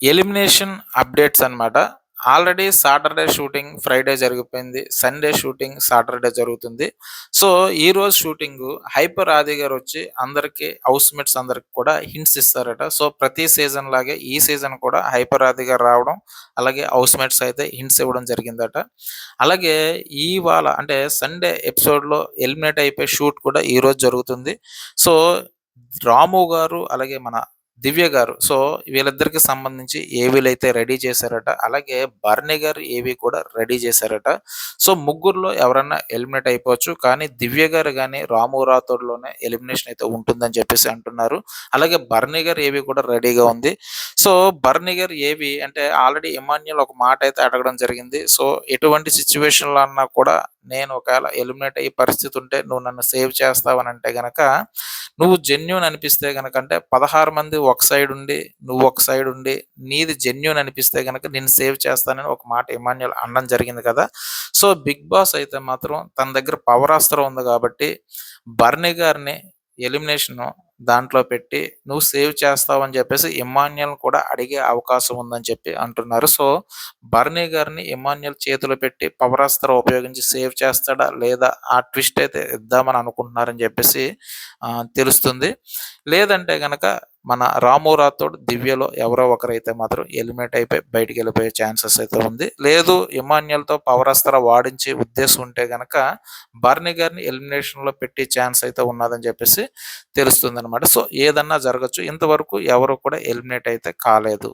Elimination updates అన్నమాట. Already Saturday shooting Friday జరిగిపోయింది. Sunday shooting Saturday జరుగుతుంది. సో, ఈరోజు షూటింగ్ హైపర్ ఆది గారు వచ్చి అందరికీ హౌస్ మేట్స్ అందరికి కూడా హింట్స్ ఇస్తారట. సో, ప్రతి సీజన్ లాగే ఈ సీజన్ కూడా హైపర్ ఆది గారు రావడం, అలాగే హౌస్‌మేట్స్ అయితే హింట్స్ ఇవ్వడం జరిగిందట. అలాగే ఇవాళ అంటే సండే ఎపిసోడ్‌లో ఎలిమినేట్ అయిపోయే షూట్ కూడా ఈరోజు జరుగుతుంది. సో, రాము గారు అలాగే మన దివ్య గారు. సో, వీళ్ళిద్దరికి సంబంధించి ఏవీలైతే రెడీ చేశారట. అలాగే బర్నీ గారు ఏవి కూడా రెడీ చేశారట. సో, ముగ్గురులో ఎవరన్నా ఎలిమినేట్ అయిపోవచ్చు. కానీ దివ్య గారు కానీ రాము రాథోడ్‌లోనే ఎలిమినేషన్ అయితే ఉంటుందని చెప్పేసి అంటున్నారు. అలాగే బర్నీ గారు ఏవి కూడా రెడీగా ఉంది. సో, బర్నిగర్ ఏవి అంటే ఆల్రెడీ ఇమాన్యుల్ ఒక మాట అయితే అడగడం జరిగింది. సో, ఎటువంటి సిచ్యువేషన్లో అన్నా కూడా నేను ఒకవేళ ఎలిమినేట్ అయ్యే పరిస్థితి ఉంటే నువ్వు నన్ను సేవ్ చేస్తావనంటే గనక, నువ్వు జెన్యున్ అనిపిస్తే గనక అంటే 16 మంది ఒక సైడ్ ఉండి, నువ్వు ఒక సైడ్ ఉండి, నీది జెన్యున్ అనిపిస్తే గనక నేను సేవ్ చేస్తానని ఒక మాట ఇమాన్యుల్ అనడం జరిగింది కదా! సో, బిగ్ బాస్ అయితే మాత్రం తన దగ్గర పవరాస్త్రం ఉంది కాబట్టి బర్నీ గారిని ఎలిమినేషన్ దాంట్లో పెట్టి నువ్వు సేవ్ చేస్తావని చెప్పేసి ఇమాన్యుల్ కూడా అడిగే అవకాశం ఉందని చెప్పి అంటున్నారు. సో, బర్నీ గారిని ఇమాన్యుల్ చేతిలో పెట్టి పవరాస్త్ర ఉపయోగించి సేవ్ చేస్తాడా? లేదా? ఆ ట్విస్ట్ అయితే ఇద్దామని అనుకుంటున్నారని చెప్పేసి తెలుస్తుంది. లేదంటే కనుక మన రాము రాథోడ్, దివ్యలో ఎవరో ఒకరైతే మాత్రం ఎలిమినేట్ అయిపోయి బయటికి వెళ్ళిపోయే ఛాన్సెస్ అయితే ఉంది. లేదు ఇమాన్యుల్‌తో పవరాస్త్రం వాడించే ఉద్దేశం ఉంటే గనక బర్నీ గారిని ఎలిమినేషన్‌లో పెట్టే ఛాన్స్ అయితే ఉన్నాదని చెప్పేసి తెలుస్తుంది అనమాట సో, ఏదన్నా జరగొచ్చు. ఇంతవరకు ఎవరు కూడా ఎలిమినేట్ అయితే కాలేదు.